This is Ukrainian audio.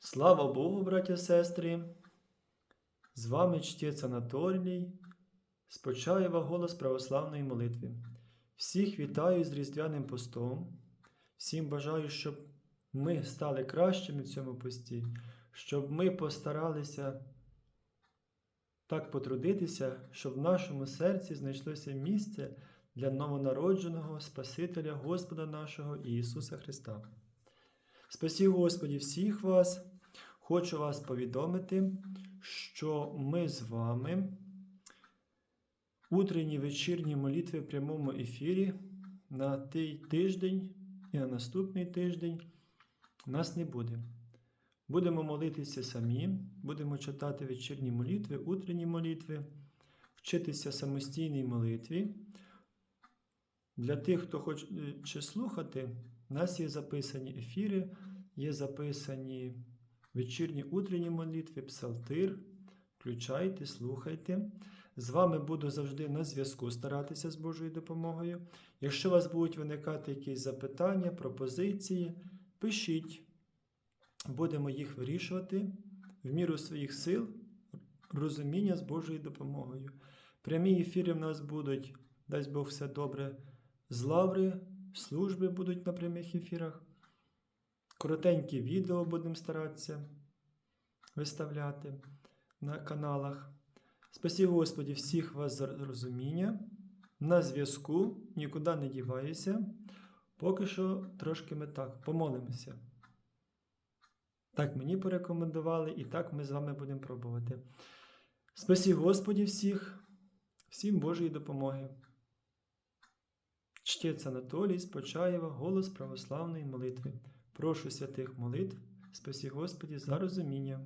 Слава Богу, браття і сестри! З вами чтець Анатолій, з Почаєва голос православної молитви. Всіх вітаю з Різдвяним постом. Всім бажаю, щоб ми стали кращими в цьому пості, щоб ми постаралися так потрудитися, щоб в нашому серці знайшлося місце для новонародженого Спасителя Господа нашого Ісуса Христа. Спасі Господі всіх вас. Хочу вас повідомити, що ми з вами утренні вечірні молитви в прямому ефірі на той тиждень і на наступний тиждень нас не буде. Будемо молитися самі, будемо читати вечірні молитви, утренні молитви, вчитися самостійній молитві. Для тих, хто хоче слухати, у нас є записані ефіри, є записані вечірні утренні молитви, псалтир. Включайте, слухайте. З вами буду завжди на зв'язку старатися з Божою допомогою. Якщо у вас будуть виникати якісь запитання, пропозиції, пишіть. Будемо їх вирішувати в міру своїх сил, розуміння з Божою допомогою. Прямі ефіри в нас будуть, дасть Бог все добре, з лаври, служби будуть на прямих ефірах. Коротенькі відео будемо старатися виставляти на каналах. Спасі Господі всіх вас за розуміння. На зв'язку, нікуди не діваюся. Поки що трошки ми так помолимося. Так мені порекомендували, і так ми з вами будемо пробувати. Спасі Господі всіх, всім Божої допомоги. Чтець Анатолій з Почаєва, голос православної молитви. Прошу святих молитв, спасі Господі за розуміння.